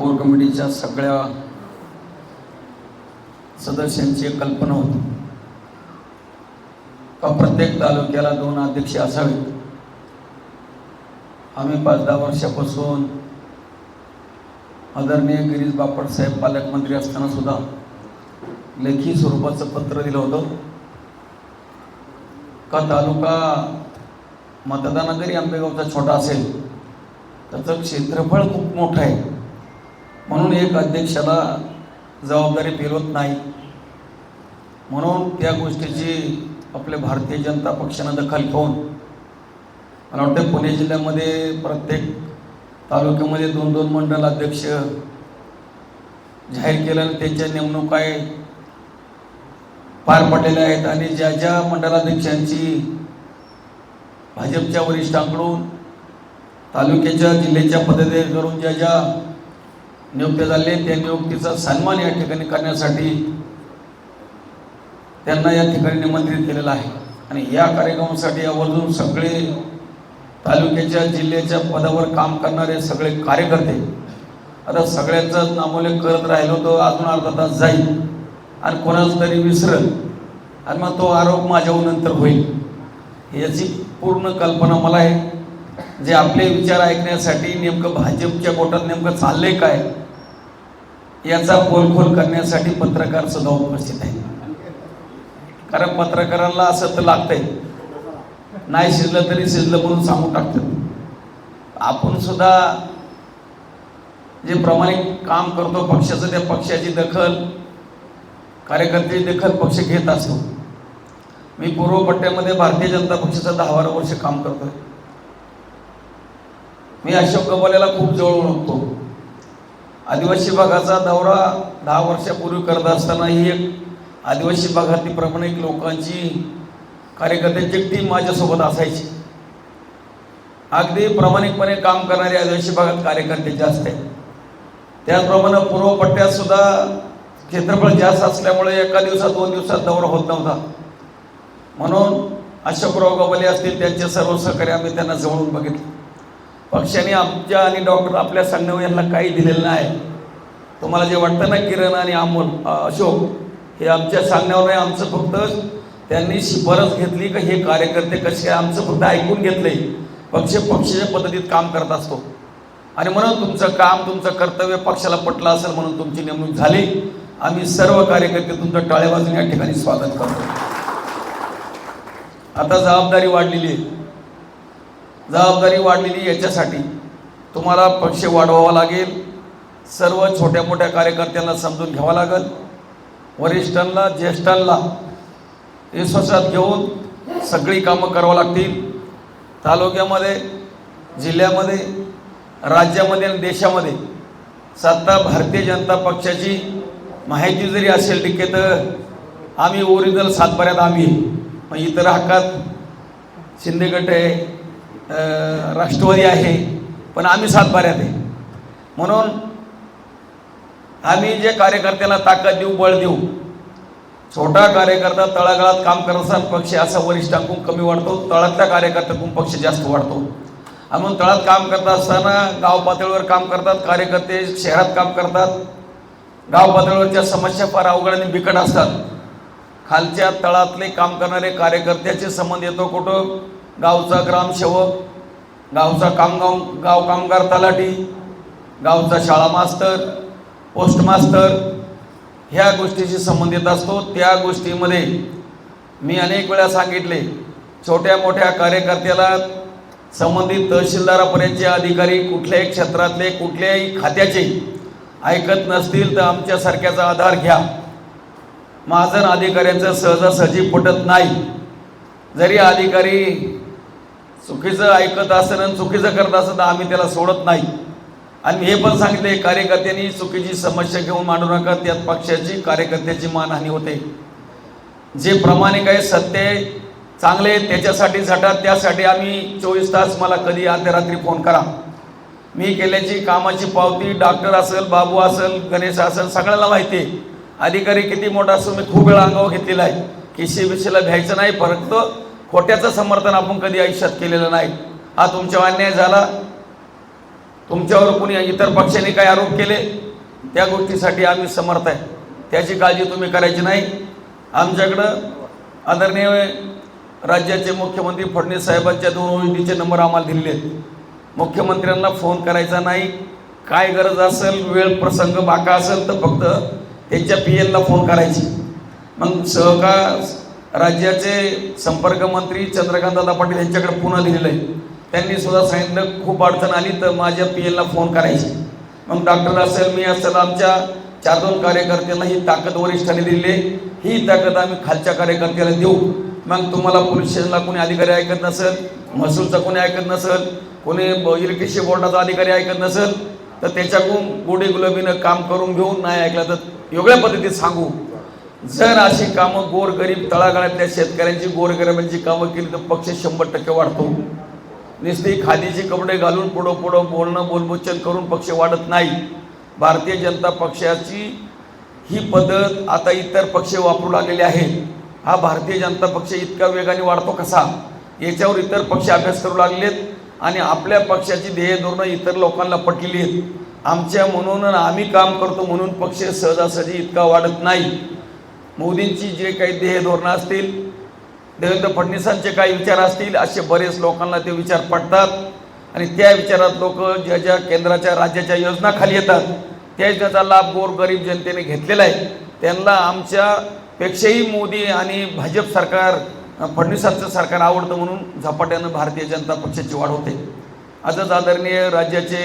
Core कमिटीच्या सगळ्या सदस्यांची कल्पना होती. का प्रत्येक तालुक्याला दोन अध्यक्ष असावेत? आम्ही पाच दहा वर्षापासून आदरणीय गिरीश बापट साहेब पालकमंत्री असताना सुद्धा लेखी स्वरूपाचं पत्र दिलं होतं. का तालुका मतदाना जरी आंबेगावचा छोटा असेल त्याचं क्षेत्रफळ खूप मोठं आहे. म्हणून एक अध्यक्षाला जबाबदारी पेलवत नाही. म्हणून त्या गोष्टीची आपल्या भारतीय जनता पक्षानं दखल घेऊन मला वाटतं पुणे जिल्ह्यामध्ये प्रत्येक तालुक्यामध्ये दोन दोन मंडल अध्यक्ष जाहीर केल्याने त्यांच्या नेमणुका आहे. पार पडलेल्या आहेत आणि ज्या ज्या मंडलाध्यक्षांची भाजपच्या वरिष्ठांकडून तालुक्याच्या जिल्ह्याच्या पदाधिकाऱ्यांकडून ज्या ज्या नियुक्त्या झाले. त्या नियुक्तीचा सन्मान या ठिकाणी करण्यासाठी त्यांना या ठिकाणी निमंत्रित केलेलं आहे. आणि या कार्यक्रमासाठी आवर्जून सगळे तालुक्याच्या जिल्ह्याच्या पदावर काम करणारे सगळे कार्यकर्ते आता सगळ्यांचाच नामोल्लेख करत राहिलो तो अजून अर्धा तास जाईल. आणि कोणाच तरी विसरल आणि मग तो आरोप माझ्याहून नंतर होईल. याची पूर्ण कल्पना मला आहे. जे आपले विचार ऐकण्यासाठी नेमकं भाजपच्या गोटात नेमकं चाललंय काय याचा पोलखोल करण्यासाठी पत्रकार सुद्धा उपस्थित आहे कारण पत्रकारांना असं तर लागतंय. नाही शिजलं तरी शिजलं म्हणून सांगून टाकतं आपण सुद्धा जे प्रामाणिक काम करतो पक्षाचं त्या पक्षाची दखल कार्यकर्त्याची दखल पक्ष घेत असतो. मी पूर्व पट्ट्यामध्ये भारतीय जनता पक्षाचं दहा बारा वर्ष काम करतोय. मी अशोक कबालेला खूप जवळून ओळखतो. आदिवासी भागाचा दौरा दहा वर्षापूर्वी करत असताना ही एक आदिवासी भागातील प्रामाणिक लोकांची कार्यकर्त्यांची टीम माझ्यासोबत असायची. अगदी प्रामाणिकपणे काम करणारे आदिवासी भागात कार्यकर्ते जास्त आहेत. त्याचप्रमाणे पूर्व पट्ट्यात सुद्धा क्षेत्रफळ जास्त असल्यामुळे एका दिवसात दोन दिवसात दौरा होत नव्हता. म्हणून अशोकराव गबाले असतील त्यांचे सर्व सहकारी आम्ही त्यांना जवळून बघितलं. पक्षाने आमच्या आणि डॉक्टर आपल्या सांगण्यावर यांना काही दिलेलं नाही. तुम्हाला जे वाटतं ना किरण आणि अमोल अशोक हे आमच्या सांगण्यावर नाही आमचं फक्त त्यांनी शिफारस घेतली का हे कार्यकर्ते कसे आहे, आमचं फक्त ऐकून घेतलंय. पक्ष पक्षाच्या पद्धतीत काम करत असतो. आणि म्हणून तुमचं काम तुमचं कर्तव्य पक्षाला पटलं असेल म्हणून तुमची नेमणूक झाली. आम्ही सर्व कार्यकर्ते तुमचं टाळेबाजून या ठिकाणी स्वागत करतो. आता जबाबदारी वाढलेली आहे. जबाबदारी वाढलेली याच्यासाठी. तुम्हाला पक्ष वाढवावा लागेल. सर्व छोट्या मोठ्या कार्यकर्त्यांना समजून घ्यावं लागेल. वरिष्ठांना ज्येष्ठांना विश्वासात घेऊन सगळी कामं करावं लागतील. तालुक्यामध्ये जिल्ह्यामध्ये राज्यामध्ये आणि देशामध्ये सत्ता भारतीय जनता पक्षाची माहिती जरी असेल टिके तर आम्ही ओरिजिनल सातबाऱ्यात आम्ही. मग इतर हक्कात शिंदे गट आहे राष्ट्रवादी आहे पण आम्ही सातबाऱ्यात आहे. म्हणून आम्ही जे कार्यकर्त्याला ताकद देऊ बळ देऊ छोटा कार्यकर्ता तळागाळात काम करत असताना पक्ष असा वरिष्ठांकून कमी वाढतो तळातल्या कार्यकर्त्याकडून पक्ष जास्त वाढतो. म्हणून तळात काम करत असताना गाव पातळीवर काम करतात कार्यकर्ते शहरात काम करतात. गाव पातळीवरच्या समस्या फार अवघड आणि बिकट असतात. खालच्या तळातले काम करणारे कार्यकर्त्याचे संबंध येतो कुठं? गावचा ग्रामसेवक गावचा कामगाव गाव कामगार तलाठी गावचा शाळा मास्तर पोस्ट मास्तर ह्या गोष्टीशी संबंधित असतो. त्या गोष्टीमध्ये मी अनेक वेळा सांगितले छोट्या मोठ्या कार्यकर्त्याला संबंधित तहसीलदारापर्यंतचे अधिकारी कुठल्याही क्षेत्रातले कुठल्याही खात्याचे ऐकत नसतील तर आमच्यासारख्याचा आधार घ्या. महाजन अधिकाऱ्यांचं सहजासहजी पटत नाही. जरी अधिकारी चुकीचं ऐकत असेल आणि चुकीचं करत असेल तर आम्ही त्याला सोडत नाही. आणि हे पण सांगितले कार्यकर्त्यांनी चुकीची समस्या घेऊन मांडू नका त्यात पक्षाची कार्यकर्त्याची मानहानी होते. जे प्रामाणिक आहे सत्य चांगले त्याच्यासाठी झटा त्यासाठी आम्ही चोवीस तास मला कधी अर्ध्या रात्री फोन करा. मी केल्याची कामाची पावती डॉक्टर असेल बाबू असेल गणेश असेल सगळ्याला माहिती आहे. अधिकारी किती मोठा असो मी खूप वेळा अंगावर घेतलेला आहे. केशी बिशीला घ्यायचं नाही फरक खोट्याचं समर्थन आपण कधी आयुष्यात केलेलं नाही. हा तुमच्यावर अन्याय झाला. तुमच्यावर कुणी इतर पक्षाने काही आरोप केले त्या गोष्टीसाठी आम्ही समर्थ आहे. त्याची काळजी तुम्ही करायची नाही. आमच्याकडं आदरणीय राज्याचे मुख्यमंत्री फडणवीस साहेबांच्या दोन ओळखीचे नंबर आम्हाला दिलेले आहेत. मुख्यमंत्र्यांना फोन करायचा नाही. काय गरज असेल वेळ प्रसंग बाका असेल तर फक्त त्यांच्या पी एलला फोन करायची. मग सहकार राज्याचे संपर्क मंत्री चंद्रकांतदादा पाटील यांच्याकडे पुन्हा दिलेलं आहे. त्यांनी सुद्धा सांगितलं खूप अडचण आली तर माझ्या पी एलला फोन करायची. मग डॉक्टर असेल मी असेल आमच्या चार दोन कार्यकर्त्यांना ही ताकद वरिष्ठांनी दिली आहे. ही ताकद आम्ही खालच्या कार्यकर्त्याला देऊ. मग तुम्हाला पोलीस स्टेशनला कोणी अधिकारी ऐकत नसेल महसूलचा कोणी ऐकत नसेल कोणी इलेक्ट्रिसिटी बोर्डाचा अधिकारी ऐकत नसेल तर त्याच्याकडून गोडी गुलाबीनं काम करून घेऊन नाही ऐकलं तर वेगळ्या पद्धतीत सांगू. जर अशी कामं गोरगरीब तळागाळातल्या शेतकऱ्यांची गोरगरिबांची कामं केली तर पक्ष शंभर टक्के वाढतो. नुसती खादीचे कपडे घालून पुढं पुढं बोलणं बोलबोचन करून पक्ष वाढत नाही. भारतीय जनता पक्षाची ही पद्धत आता इतर पक्ष वापरू लागलेले आहेत. हा भारतीय जनता पक्ष इतका वेगाने वाढतो कसा? याच्यावर इतर पक्ष अभ्यास करू लागलेत आणि आपल्या पक्षाची ध्येय धोरणं इतर लोकांना पटलेली आहेत. आमच्या म्हणून आम्ही काम करतो म्हणून पक्ष सहजासहजी इतका वाढत नाही. मोदींची जे काही ध्येय धोरणं असतील देवेंद्र फडणवीसांचे काही विचार असतील असे बरेच लोकांना ते विचार पडतात. आणि त्या विचारात लोक ज्या ज्या केंद्राच्या राज्याच्या योजना खाली येतात त्या योजनेचा लाभ गोर गरीब जनतेने घेतलेला आहे. त्यांना आमच्यापेक्षाही मोदी आणि भाजप सरकार फडणवीसांचं सरकार आवडतं म्हणून झपाट्यानं भारतीय जनता पक्षाची वाढ होते. आजच आदरणीय राज्याचे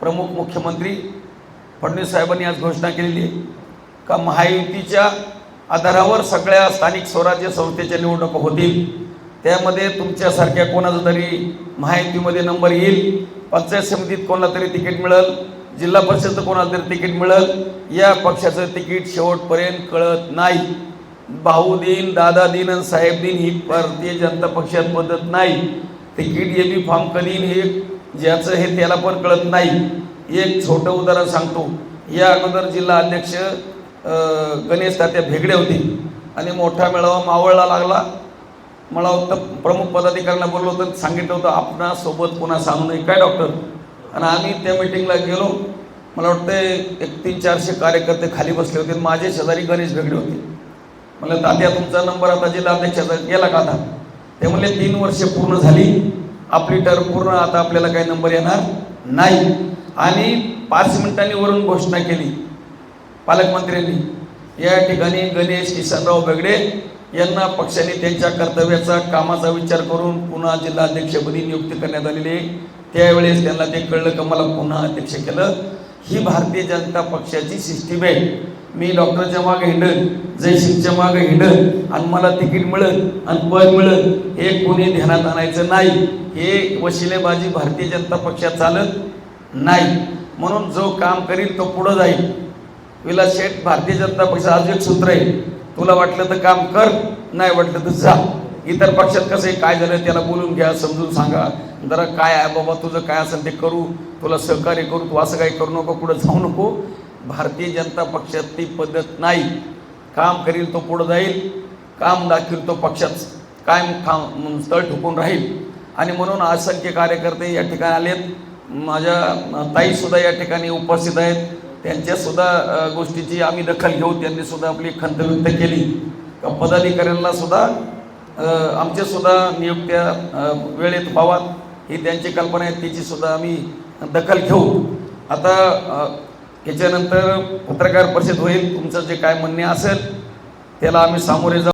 प्रमुख मुख्यमंत्री फडणवीस साहेबांनी आज घोषणा केलेली आहे का महायुतीच्या आधारावर सगळ्या स्थानिक स्वराज्य संस्थेच्या निवडणुका होतील. त्यामध्ये तुमच्यासारख्या कोणाचा तरी माहितीमध्ये नंबर येईल. पंचायत समितीत कोणाला तरी तिकीट मिळेल. जिल्हा परिषदचं कोणाला तरी तिकीट मिळेल. या पक्षाचं तिकीट शेवटपर्यंत कळत नाही. भाऊ दिन दादा दिन आणि साहेब दिन ही भारतीय जनता पक्षात पद्धत नाही. तिकीट ए बी फॉर्म करीन हे ज्याचं हे त्याला पण कळत नाही. एक छोटं उदाहरण सांगतो. या अगोदर जिल्हा अध्यक्ष गणेश तात्या भेगडे होते. आणि मोठा मेळावा मावळला लागला. मला वाटतं प्रमुख पदाधिकाऱ्यांना बोललो होतं सांगितलं होतं आपणा सोबत पुन्हा सांगू नये काय डॉक्टर आणि आम्ही त्या मिटिंगला गेलो. मला वाटतं एक तीन चारशे कार्यकर्ते खाली बसले होते. आणि माझे शेजारी गणेश भेगडे होते. म्हणलं तात्या तुमचा नंबर आता जिल्हा अध्यक्षाचा गेला का आता? ते म्हणले तीन वर्षे पूर्ण झाली. आपली टर्म पूर्ण आता आपल्याला काही नंबर येणार नाही. आणि पाच मिनिटांनी वरून घोषणा केली. पालकमंत्र्यांनी या ठिकाणी गणेश किसनराव बेगडे यांना पक्षाने त्यांच्या कर्तव्याचा कामाचा विचार करून पुन्हा जिल्हाध्यक्षपदी नियुक्ती करण्यात आलेली आहे. त्यावेळेस त्यांना ते कळलं का मला पुन्हा अध्यक्ष केलं. ही भारतीय जनता पक्षाची सिस्टीम आहे. मी डॉक्टरच्या मागे हिंडन जयसिंगच्या मागे हिंडन आणि मला तिकीट मिळत आणि पद मिळत हे कोणी ध्यानात आणायचं नाही. हे वशिलेबाजी भारतीय जनता पक्षात चालत नाही. म्हणून जो काम करील तो पुढं जाईल. विलास शेठ भारतीय जनता पक्ष आज एक सूत्र आहे. तुला वाटलं तर काम कर नाही वाटलं तर जा. इतर पक्षात कसं आहे काय झालं त्याला बोलून घ्या समजून सांगा. जरा काय आहे बाबा तुझं काय असेल ते करू. तुला सहकार्य करू तू असं काही करू नको पुढं जाऊ नको. भारतीय जनता पक्षात ती पद्धत नाही. काम करील तो पुढं जाईल. काम दाखील तो पक्षात. कायम काम स्थळ ठोकून राहील. आणि म्हणून असंख्य कार्यकर्ते या ठिकाणी आलेत. माझ्या ताईसुद्धा या ठिकाणी उपस्थित आहेत. त्यांच्यासुद्धा गोष्टीची आम्ही दखल घेऊ त्यांनी सुद्धा आपली खंत व्यक्त केली. का पदाधिकाऱ्यांना सुद्धा आमच्यासुद्धा नियुक्त्या वेळेत व्हावात ही त्यांची कल्पना आहे तिची सुद्धा आम्ही दखल घेऊ. आता अ, याच्यानंतर पत्रकार परिषद होईल तुमचं जे काय म्हणणे असेल त्याला आम्ही सामोरे जाऊ.